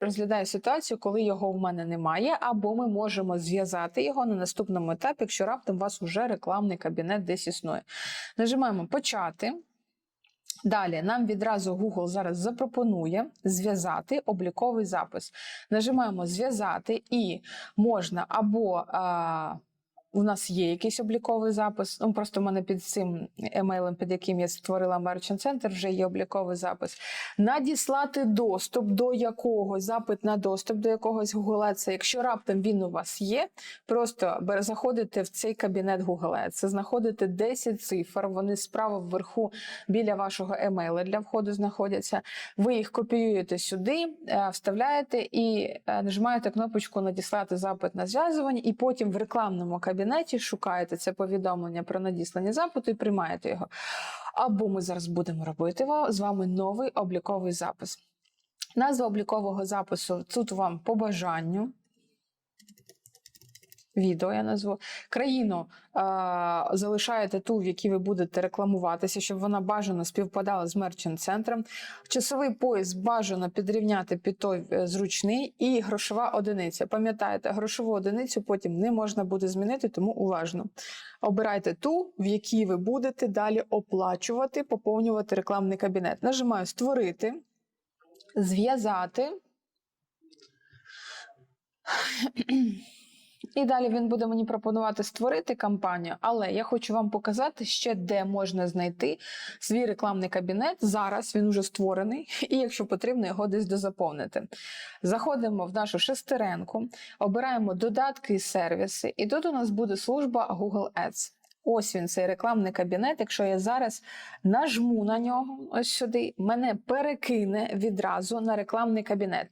розглядаю ситуацію, коли його в мене немає, або ми можемо зв'язати його на наступному етапі, якщо раптом у вас вже рекламний кабінет десь існує. Нажимаємо почати. Далі нам відразу Google зараз запропонує зв'язати обліковий запис. Нажимаємо зв'язати і можна або а, у нас є якийсь обліковий запис. Ну просто в мене під цим емейлем, під яким я створила Merchant Center, вже є обліковий запис. Надіслати доступ до якогось, запит на доступ до якогось Google Ads. Якщо раптом він у вас є, просто заходите в цей кабінет Google Ads, знаходите 10 цифр, вони справа вверху біля вашого емейла для входу знаходяться. Ви їх копіюєте сюди, е, вставляєте і е, нажимаєте кнопочку Надіслати запит на зв'язування, і потім в рекламному кабінеті шукаєте це повідомлення про надіслання запиту і приймаєте його. Або ми зараз будемо робити з вами новий обліковий запис. Назва облікового запису тут вам по бажанню. Відео я назву. Країну е, залишаєте ту, в якій ви будете рекламуватися, щоб вона бажано співпадала з мерчант центром. Часовий пояс бажано підрівняти під той е, зручний і грошова одиниця. Пам'ятаєте, грошову одиницю потім не можна буде змінити, тому уважно. Обирайте ту, в якій ви будете далі оплачувати, поповнювати рекламний кабінет. Нажимаю Створити, зв'язати. І далі він буде мені пропонувати створити кампанію, але я хочу вам показати ще, де можна знайти свій рекламний кабінет. Зараз він уже створений, і якщо потрібно, його десь дозаповнити. Заходимо в нашу шестеренку, обираємо додатки і сервіси, і тут у нас буде служба Google Ads. Ось він, цей рекламний кабінет. Якщо я зараз нажму на нього ось сюди, мене перекине відразу на рекламний кабінет.